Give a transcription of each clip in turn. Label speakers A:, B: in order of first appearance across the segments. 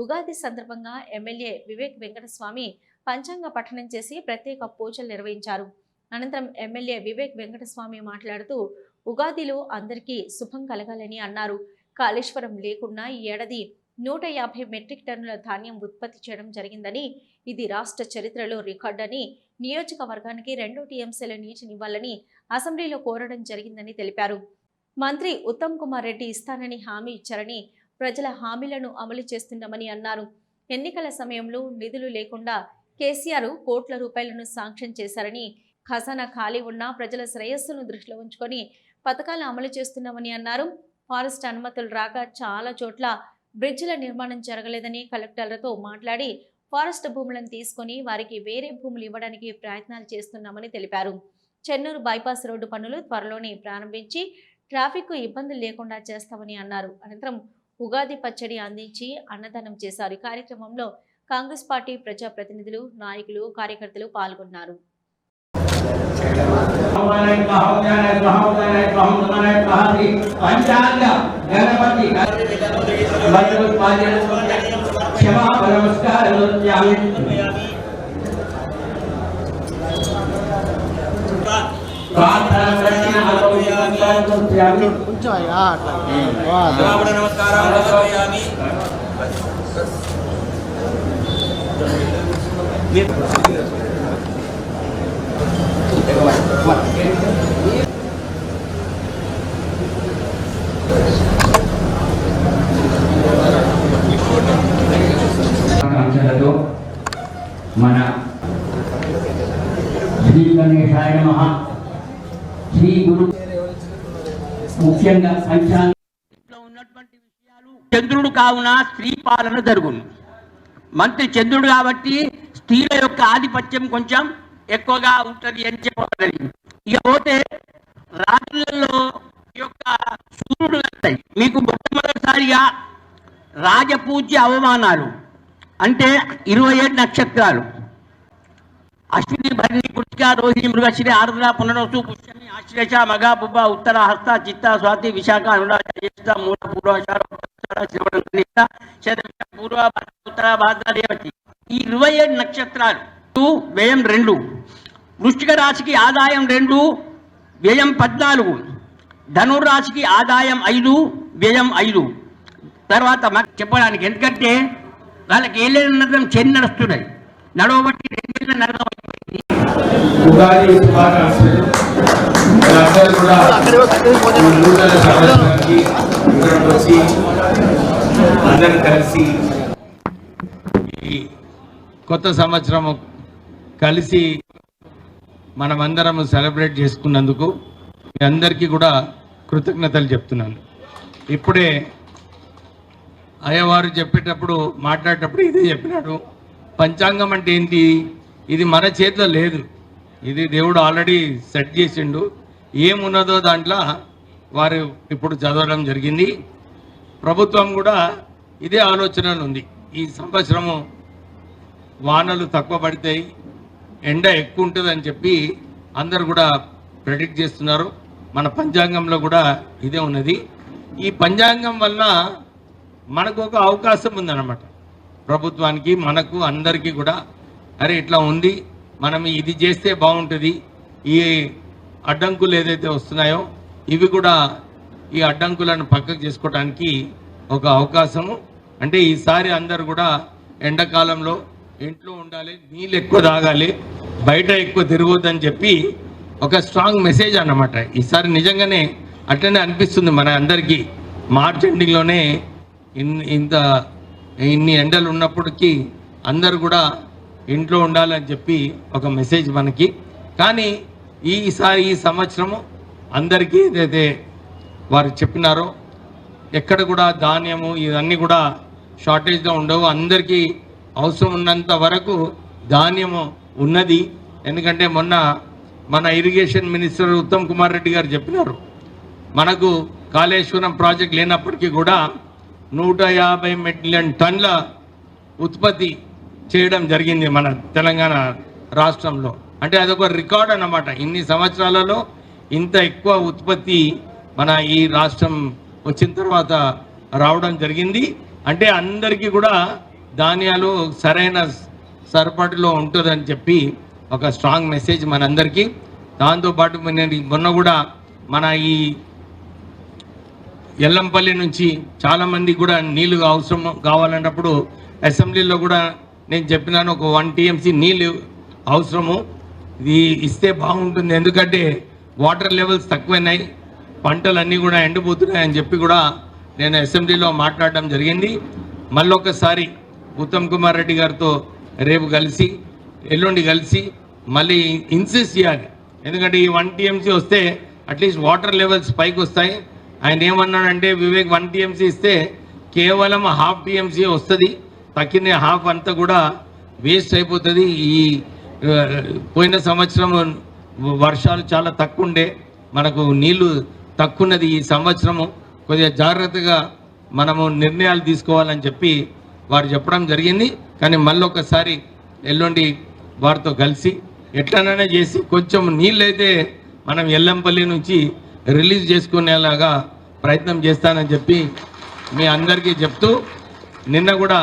A: ఉగాది సందర్భంగా ఎమ్మెల్యే వివేక్ వెంకటస్వామి పంచాంగ పఠనం చేసి ప్రత్యేక పూజలు నిర్వహించారు. అనంతరం ఎమ్మెల్యే వివేక్ వెంకటస్వామి మాట్లాడుతూ ఉగాదిలో అందరికీ శుభం కలగాలని అన్నారు. కాళేశ్వరం లేకున్నా ఈ ఏడాది నూట యాభై మెట్రిక్ టన్నుల ధాన్యం ఉత్పత్తి చేయడం జరిగిందని ఇది రాష్ట్ర చరిత్రలో రికార్డని నియోజకవర్గానికి రెండు టీఎంసీల నీటినివ్వాలని అసెంబ్లీలో కోరడం జరిగిందని తెలిపారు. మంత్రి ఉత్తమ్ కుమార్ రెడ్డి ఇస్తానని హామీ ఇచ్చారని ప్రజల హామీలను అమలు చేస్తున్నామని అన్నారు. ఎన్నికల సమయంలో నిధులు లేకుండా కేసీఆర్ కోట్ల రూపాయలను శాంక్షన్ చేశారని ఖజానా ఖాళీ ఉన్న ప్రజల శ్రేయస్సును దృష్టిలో ఉంచుకొని పథకాలు అమలు చేస్తున్నామని అన్నారు. ఫారెస్ట్ అనుమతులు రాక చాలా చోట్ల బ్రిడ్జిల నిర్మాణం జరగలేదని కలెక్టర్లతో మాట్లాడి ఫారెస్ట్ భూములను తీసుకొని వారికి వేరే భూములు ఇవ్వడానికి ప్రయత్నాలు చేస్తున్నామని తెలిపారు. చెన్నూరు బైపాస్ రోడ్డు పనులు త్వరలోనే ప్రారంభించి ట్రాఫిక్ ఇబ్బందులు లేకుండా చేస్తామని అన్నారు. అనంతరం ఉగాది పచ్చడి అందించి అన్నదానం చేశారు కార్యక్రమంలో కాంగ్రెస్ పార్టీ ప్రజాప్రతినిధులు నాయకులు కార్యకర్తలు పాల్గొన్నారు
B: నమస్కారం
C: Terima kasih. కావున స్త్రీ పాలన జరుగును. మంత్రి చంద్రుడు కాబట్టి స్త్రీల యొక్క ఆధిపత్యం కొంచెం ఎక్కువగా ఉంటుంది అని చెప్పగలిగింది ఇక పోతే రాజులలో ఈ యొక్క సూర్యుడు వస్తాయి మీకు మొట్టమొదటిసారిగా రాజపూజ్య అవమానాలు అంటే ఇరవై ఏడు నక్షత్రాలు. అశ్విని భరణి పుష్క రోహిణి మృగశ్రీ ఆరుద్ర పునరసు పుష్యమి ఆశ్లేష మగ బుబ్బ ఉత్తర హస్త చిత్త స్వాతి విశాఖ అనురాధ మూల పూర్వాషాఢ పూర్వ ఉత్తర భాద్ర ఈ ఇరవై ఏడు నక్షత్రాలు వ్యయం రెండు. వృష్టిక రాశికి ఆదాయం రెండు వ్యయం పద్నాలుగు. ధనుర్రాశికి ఆదాయం ఐదు వ్యయం ఐదు. తర్వాత మాకు చెప్పడానికి ఎందుకంటే వాళ్ళకి ఏళ్ళ నరకం చెన్ని నడుస్తున్నాయి. నడవబట్టి రెండు నరకం అయిపోయింది.
D: కూడా ఈ నూతన సంవత్సరానికి ఇక్కడికి వచ్చి అందరూ కలిసి ఈ కొత్త సంవత్సరం కలిసి మనమందరం సెలబ్రేట్ చేసుకున్నందుకు మీ అందరికీ కూడా కృతజ్ఞతలు చెప్తున్నాను. ఇప్పుడే అయ్యవారు చెప్పేటప్పుడు మాట్లాడేటప్పుడు ఇదే చెప్పినాడు. పంచాంగం అంటే ఏంటి? ఇది మన చేతిలో లేదు. ఇది దేవుడు ఆల్రెడీ సెట్ చేసిండు. ఏమున్నదో దాంట్లో వారు ఇప్పుడు చదవడం జరిగింది. ప్రభుత్వం కూడా ఇదే ఆలోచనలు ఉంది ఈ సంవత్సరము వానలు తక్కువ పడతాయి ఎండ ఎక్కువ ఉంటుందని చెప్పి అందరు కూడా ప్రెడిక్ట్ చేస్తున్నారు. మన పంచాంగంలో కూడా ఇదే ఉన్నది. ఈ పంచాంగం వల్ల మనకు ఒక అవకాశం ఉందన్నమాట. ప్రభుత్వానికి మనకు అందరికీ కూడా. అరే ఇట్లా ఉంది. మనం ఇది చేస్తే బాగుంటుంది. ఈ అడ్డంకులు ఏదైతే వస్తున్నాయో ఇవి కూడా ఈ అడ్డంకులను పక్కకు చేసుకోవడానికి ఒక అవకాశము. అంటే ఈసారి అందరు కూడా ఎండాకాలంలో ఇంట్లో ఉండాలి నీళ్ళు ఎక్కువ తాగాలి బయట ఎక్కువ తిరగొద్దని చెప్పి ఒక స్ట్రాంగ్ మెసేజ్ అన్నమాట. ఈసారి నిజంగానే అట్లనే అనిపిస్తుంది మన అందరికీ. మార్చ్ ఎండింగ్లోనే ఇన్ ఇంత ఇన్ని ఎండలు ఉన్నప్పటికీ అందరు కూడా ఇంట్లో ఉండాలని చెప్పి ఒక మెసేజ్ మనకి. కానీ ఈసారి ఈ సంవత్సరము అందరికీ ఏదైతే వారు చెప్పినారో ఎక్కడ కూడా ధాన్యము ఇవన్నీ కూడా షార్టేజ్గా ఉండవు. అందరికీ అవసరం ఉన్నంత వరకు ధాన్యము ఉన్నది. ఎందుకంటే మొన్న మన ఇరిగేషన్ మినిస్టర్ ఉత్తమ్ కుమార్ రెడ్డి గారు చెప్పినారు మనకు కాళేశ్వరం ప్రాజెక్ట్ లేనప్పటికీ కూడా నూట యాభై మిలియన్ టన్ల ఉత్పత్తి చేయడం జరిగింది మన తెలంగాణ రాష్ట్రంలో. అంటే అదొక రికార్డ్ అన్నమాట. ఇన్ని సంవత్సరాలలో ఇంత ఎక్కువ ఉత్పత్తి మన ఈ రాష్ట్రం వచ్చిన తర్వాత రావడం జరిగింది. అంటే అందరికీ కూడా ధాన్యాలు సరైన సరిపాటులో ఉంటుందని చెప్పి ఒక స్ట్రాంగ్ మెసేజ్ మనందరికీ. దాంతోపాటు నేను మొన్న కూడా మన ఈ ఎల్లంపల్లి నుంచి చాలామంది కూడా నీళ్ళు అవసరం కావాలన్నప్పుడు అసెంబ్లీలో కూడా నేను చెప్పినాను ఒక వన్ టీఎంసీ నీళ్ళు అవసరము. ఇది ఇస్తే బాగుంటుంది. ఎందుకంటే వాటర్ లెవెల్స్ తక్కువైనాయి. పంటలన్నీ కూడా ఎండిపోతున్నాయని చెప్పి కూడా నేను అసెంబ్లీలో మాట్లాడడం జరిగింది. మళ్ళొకసారి ఉత్తమ్ కుమార్ రెడ్డి గారితో రేపు కలిసి ఎల్లుండి కలిసి మళ్ళీ ఇన్సిస్ట్ చేయాలి. ఎందుకంటే ఈ వన్ టీఎంసీ వస్తే అట్లీస్ట్ వాటర్ లెవెల్స్ పైకి వస్తాయి. ఆయన ఏమన్నాడంటే వివేక్ వన్ టీఎంసీ ఇస్తే కేవలం హాఫ్ టీఎంసీ వస్తుంది. తక్కిన హాఫ్ అంతా కూడా వేస్ట్ అయిపోతుంది. ఈ పోయిన సంవత్సరం వర్షాలు చాలా తక్కువ ఉండే. మనకు నీళ్ళు తక్కువన్నది ఈ సంవత్సరము. కొద్దిగా జాగ్రత్తగా మనము నిర్ణయాలు తీసుకోవాలని చెప్పి వారు చెప్పడం జరిగింది. కానీ మళ్ళీ ఒకసారి ఎల్లుండి వారితో కలిసి ఎట్లనైనా చేసి కొంచెం నీళ్ళైతే మనం ఎల్లంపల్లి నుంచి రిలీజ్ చేసుకునేలాగా ప్రయత్నం చేస్తానని చెప్పి మీ అందరికీ చెప్తూ నిన్న కూడా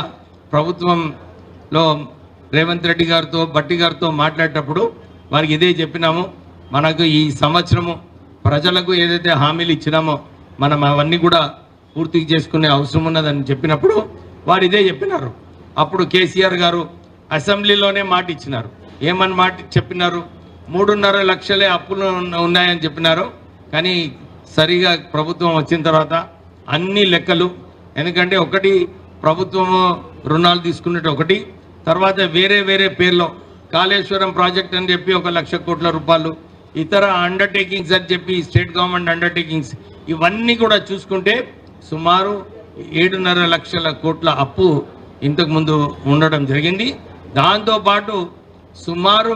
D: ప్రభుత్వంలో రేవంత్ రెడ్డి గారితో బట్టి గారితో మాట్లాడేటప్పుడు వారికి ఇదే చెప్పినాము. మనకు ఈ సంవత్సరము ప్రజలకు ఏదైతే హామీలు ఇచ్చినామో మనం అవన్నీ కూడా పూర్తి చేసుకునే అవసరం ఉన్నదని చెప్పినప్పుడు వారు ఇదే చెప్పినారు. అప్పుడు కేసీఆర్ గారు అసెంబ్లీలోనే మాట ఇచ్చినారు. ఏమని మాట చెప్పినారు? మూడున్నర లక్షలే అప్పులు ఉన్నాయని చెప్పినారు. కానీ సరిగా ప్రభుత్వం వచ్చిన తర్వాత అన్ని లెక్కలు ఎందుకంటే ఒకటి ప్రభుత్వము రుణాలు తీసుకున్నట్టు ఒకటి తర్వాత వేరే వేరే పేర్లో కాళేశ్వరం ప్రాజెక్ట్ అని చెప్పి ఒక లక్ష కోట్ల రూపాయలు ఇతర అండర్టేకింగ్స్ అని చెప్పి స్టేట్ గవర్నమెంట్ అండర్టేకింగ్స్ ఇవన్నీ కూడా చూసుకుంటే సుమారు ఏడున్నర లక్షల కోట్ల అప్పు ఇంతకుముందు ఉండడం జరిగింది. దాంతోపాటు సుమారు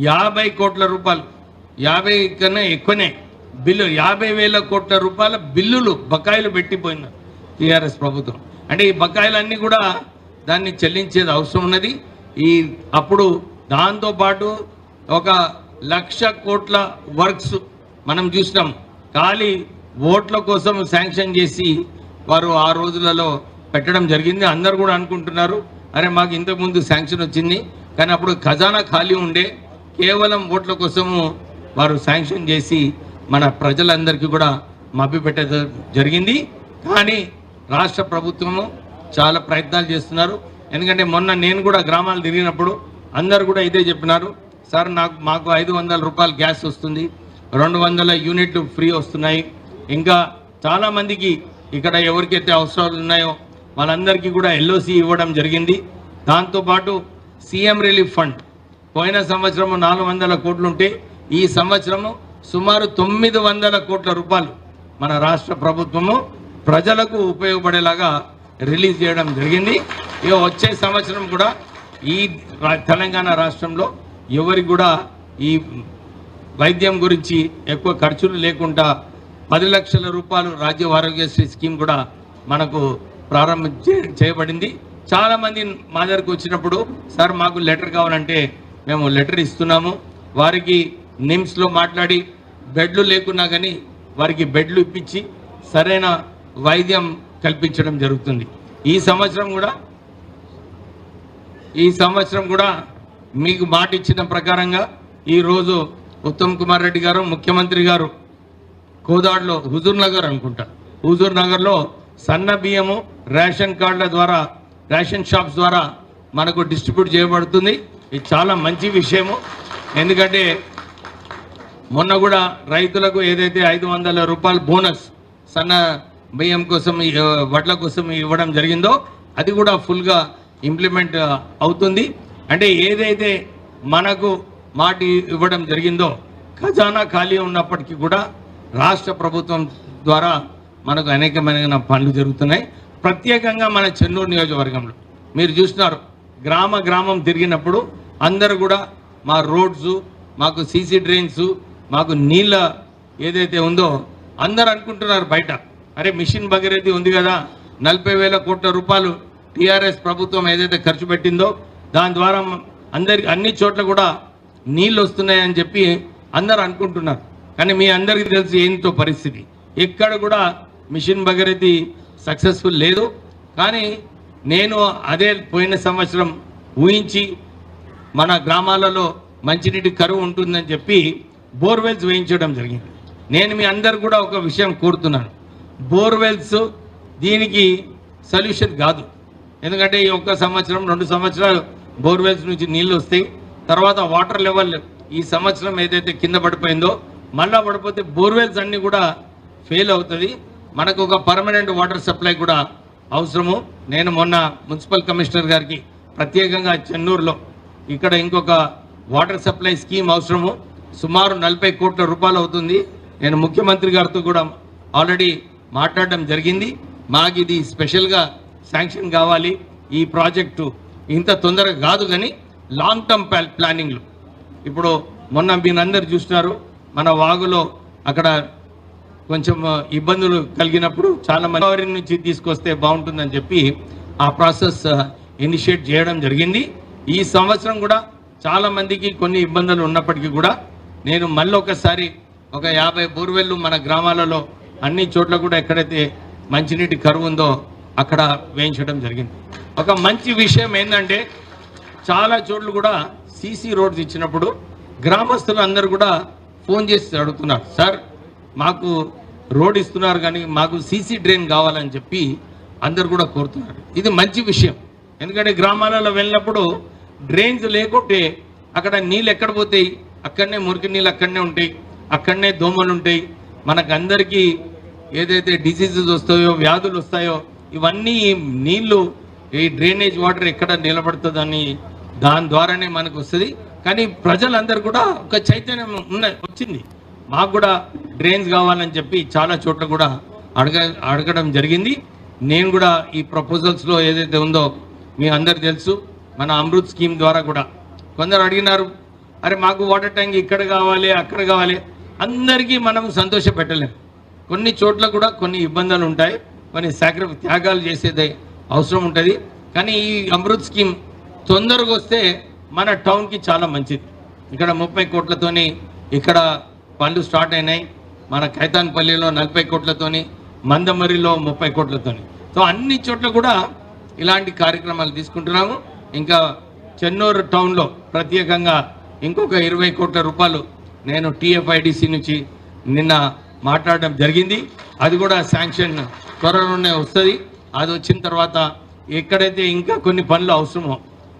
D: యాభై కోట్ల రూపాయలు యాభై కన్నా ఎక్కువనే బిల్లు యాభై వేల కోట్ల రూపాయల బిల్లులు బకాయిలు పెట్టిపోయింది టీఆర్ఎస్ ప్రభుత్వం. అంటే ఈ బకాయిలన్నీ కూడా దాన్ని చెల్లించేది అవసరం ఉన్నది. ఈ అప్పుడు దాంతోపాటు ఒక లక్ష కోట్ల వర్క్స్ మనం చూసినాం. ఖాళీ ఓట్ల కోసం శాంక్షన్ చేసి వారు ఆ రోజులలో పెట్టడం జరిగింది. అందరు కూడా అనుకుంటున్నారు అరే మాకు ఇంతకుముందు శాంక్షన్ వచ్చింది. కానీ అప్పుడు ఖజానా ఖాళీ ఉండే. కేవలం ఓట్ల కోసము వారు శాంక్షన్ చేసి మన ప్రజలందరికీ కూడా మభ్యపెట్టే జరిగింది. కానీ రాష్ట్ర ప్రభుత్వము చాలా ప్రయత్నాలు చేస్తున్నారు. ఎందుకంటే మొన్న నేను కూడా గ్రామాలు తిరిగినప్పుడు అందరు కూడా ఇదే చెప్పినారు. సార్ నాకు మాకు ఐదు వందల రూపాయలు గ్యాస్ వస్తుంది. రెండు వందల యూనిట్లు ఫ్రీ వస్తున్నాయి. ఇంకా చాలామందికి ఇక్కడ ఎవరికైతే అవసరాలు ఉన్నాయో వాళ్ళందరికీ కూడా ఎల్ఓసి ఇవ్వడం జరిగింది. దాంతోపాటు సీఎం రిలీఫ్ ఫండ్. పోయిన సంవత్సరము నాలుగు వందల కోట్లుంటే ఈ సంవత్సరము సుమారు తొమ్మిది వందల కోట్ల రూపాయలు మన రాష్ట్ర ప్రభుత్వము ప్రజలకు ఉపయోగపడేలాగా రిలీజ్ చేయడం జరిగింది. ఇక వచ్చే సంవత్సరం కూడా ఈ తెలంగాణ రాష్ట్రంలో ఎవరికి కూడా ఈ వైద్యం గురించి ఎక్కువ ఖర్చులు లేకుండా పది లక్షల రూపాయలు రాజ్య ఆరోగ్యశ్రీ స్కీమ్ కూడా మనకు ప్రారంభం చేయబడింది. చాలామంది మా దగ్గరకు వచ్చినప్పుడు సార్ మాకు లెటర్ కావాలంటే మేము లెటర్ ఇస్తున్నాము. వారికి నిమ్స్లో మాట్లాడి బెడ్లు లేకున్నా కానీ వారికి బెడ్లు ఇప్పించి సరైన వైద్యం కల్పించడం జరుగుతుంది. ఈ సంవత్సరం కూడా ఈ సంవత్సరం కూడా మీకు మాట ఇచ్చిన ప్రకారంగా ఈరోజు ఉత్తమ్ కుమార్ రెడ్డి గారు ముఖ్యమంత్రి గారు కోదాడులో హుజూర్ నగర్ అనుకుంటా. హుజూర్ నగర్లో సన్న బియ్యము రేషన్ కార్డుల ద్వారా రేషన్ షాప్స్ ద్వారా మనకు డిస్ట్రిబ్యూట్ చేయబడుతుంది. ఇది చాలా మంచి విషయము. ఎందుకంటే మొన్న కూడా రైతులకు ఏదైతే ఐదు వందల రూపాయల బోనస్ సన్న బియ్యం కోసం వడ్ల కోసం ఇవ్వడం జరిగిందో అది కూడా ఫుల్గా ఇంప్లిమెంట్ అవుతుంది. అంటే ఏదైతే మనకు మాట ఇవ్వడం జరిగిందో ఖజానా ఖాళీ ఉన్నప్పటికీ కూడా రాష్ట్ర ప్రభుత్వం ద్వారా మనకు అనేకమైన పనులు జరుగుతున్నాయి. ప్రత్యేకంగా మన చెన్నూరు నియోజకవర్గంలో మీరు చూసినారు గ్రామ గ్రామం తిరిగినప్పుడు అందరూ కూడా మా రోడ్స్ మాకు సీసీ డ్రైన్స్ మాకు నీళ్ళ ఏదైతే ఉందో అందరు అనుకుంటున్నారు బయట. అరే మిషన్ భగీరథి ఉంది కదా నలభై వేల కోట్ల రూపాయలు టీఆర్ఎస్ ప్రభుత్వం ఏదైతే ఖర్చు పెట్టిందో దాని ద్వారా అందరికి అన్ని చోట్ల కూడా నీళ్ళు వస్తున్నాయని చెప్పి అందరు అనుకుంటున్నారు. కానీ మీ అందరికీ తెలుసు ఏంటో పరిస్థితి. ఎక్కడ కూడా మిషన్ భగీరథి సక్సెస్ఫుల్ లేదు. కానీ నేను అదే పోయిన సంవత్సరం ఊహించి మన గ్రామాలలో మంచినీటి కరువు ఉంటుందని చెప్పి బోర్వెల్స్ వేయించడం జరిగింది. నేను మీ అందరు కూడా ఒక విషయం కోరుతున్నాను. బోర్వెల్స్ దీనికి సొల్యూషన్ కాదు. ఎందుకంటే ఈ ఒక్క సంవత్సరం రెండు సంవత్సరాలు బోర్వెల్స్ నుంచి నీళ్ళు వస్తాయి. తర్వాత వాటర్ లెవెల్ ఈ సంవత్సరం ఏదైతే కింద పడిపోయిందో మళ్ళా పడిపోతే బోర్వెల్స్ అన్ని కూడా ఫెయిల్ అవుతుంది. మనకు ఒక పర్మనెంట్ వాటర్ సప్లై కూడా అవసరము. నేను మొన్న మున్సిపల్ కమిషనర్ గారికి ప్రత్యేకంగా చెన్నూరులో ఇక్కడ ఇంకొక వాటర్ సప్లై స్కీమ్ అవసరము. సుమారు నలభై కోట్ల రూపాయలు అవుతుంది. నేను ముఖ్యమంత్రి గారితో కూడా ఆల్రెడీ మాట్లాడడం జరిగింది. మాకు ఇది స్పెషల్గా శాంక్షన్ కావాలి. ఈ ప్రాజెక్టు ఇంత తొందరగా కాదు కానీ లాంగ్ టర్మ్ ప్లానింగ్లు ఇప్పుడు మొన్న మీరందరు చూసినారు మన వాగులో అక్కడ కొంచెం ఇబ్బందులు కలిగినప్పుడు చాలా మంది నుంచి తీసుకొస్తే బాగుంటుందని చెప్పి ఆ ప్రాసెస్ ఇనిషియేట్ చేయడం జరిగింది. ఈ సంవత్సరం కూడా చాలా మందికి కొన్ని ఇబ్బందులు ఉన్నప్పటికీ కూడా నేను మళ్ళీ ఒకసారి ఒక యాభై బోర్వెల్లు మన గ్రామాలలో అన్ని చోట్ల కూడా ఎక్కడైతే మంచినీటి కరువు ఉందో అక్కడ వేయించడం జరిగింది. ఒక మంచి విషయం ఏంటంటే చాలా చోట్ల కూడా సీసీ రోడ్స్ ఇచ్చినప్పుడు గ్రామస్తులు అందరూ కూడా ఫోన్ చేసి అడుగుతున్నారు. సార్ మాకు రోడ్ ఇస్తున్నారు కానీ మాకు సీసీ డ్రైన్ కావాలని చెప్పి అందరు కూడా కోరుతున్నారు. ఇది మంచి విషయం. ఎందుకంటే గ్రామాలలో వెళ్ళినప్పుడు డ్రైన్స్ లేకుంటే అక్కడ నీళ్ళు ఎక్కడ పోతాయి? అక్కడనే మురికి నీళ్ళు అక్కడనే ఉంటాయి. అక్కడనే దోమలు ఉంటాయి. మనకందరికీ ఏదైతే డిసీజెస్ వస్తాయో వ్యాధులు వస్తాయో ఇవన్నీ నీళ్ళు ఈ డ్రైనేజ్ వాటర్ ఎక్కడ నిలబడుతుందని దాని ద్వారానే మనకు వస్తుంది. కానీ ప్రజలందరూ కూడా ఒక చైతన్యం ఉన్న వచ్చింది. మాకు కూడా డ్రైన్స్ కావాలని చెప్పి చాలా చోట్ల కూడా అడగ అడగడం జరిగింది. నేను కూడా ఈ ప్రపోజల్స్లో ఏదైతే ఉందో మీ అందరు తెలుసు మన అమృత్ స్కీమ్ ద్వారా కూడా. కొందరు అడిగినారు అరే మాకు వాటర్ ట్యాంక్ ఇక్కడ కావాలి అక్కడ కావాలి. అందరికీ మనం సంతోష పెట్టలేం కొన్ని చోట్ల కూడా కొన్ని ఇబ్బందులు ఉంటాయి. కొన్ని సాక్రి త్యాగాలు చేసేది అవసరం ఉంటుంది. కానీ ఈ అమృత్ స్కీమ్ తొందరగా వస్తే మన టౌన్కి చాలా మంచిది. ఇక్కడ ముప్పై కోట్లతోని ఇక్కడ పనులు స్టార్ట్ అయినాయి. మన కైతాన్పల్లిలో నలభై కోట్లతోని మందమరిలో ముప్పై కోట్లతోని. సో అన్ని చోట్ల కూడా ఇలాంటి కార్యక్రమాలు తీసుకుంటున్నాము. ఇంకా చెన్నూరు టౌన్లో ప్రత్యేకంగా ఇంకొక ఇరవై కోట్ల రూపాయలు నేను టీఎఫ్ఐడిసి నుంచి నిన్న మాట్లాడడం జరిగింది. అది కూడా శాంక్షన్ త్వరలోనే వస్తుంది. అది వచ్చిన తర్వాత ఎక్కడైతే ఇంకా కొన్ని పనులు అవసరమో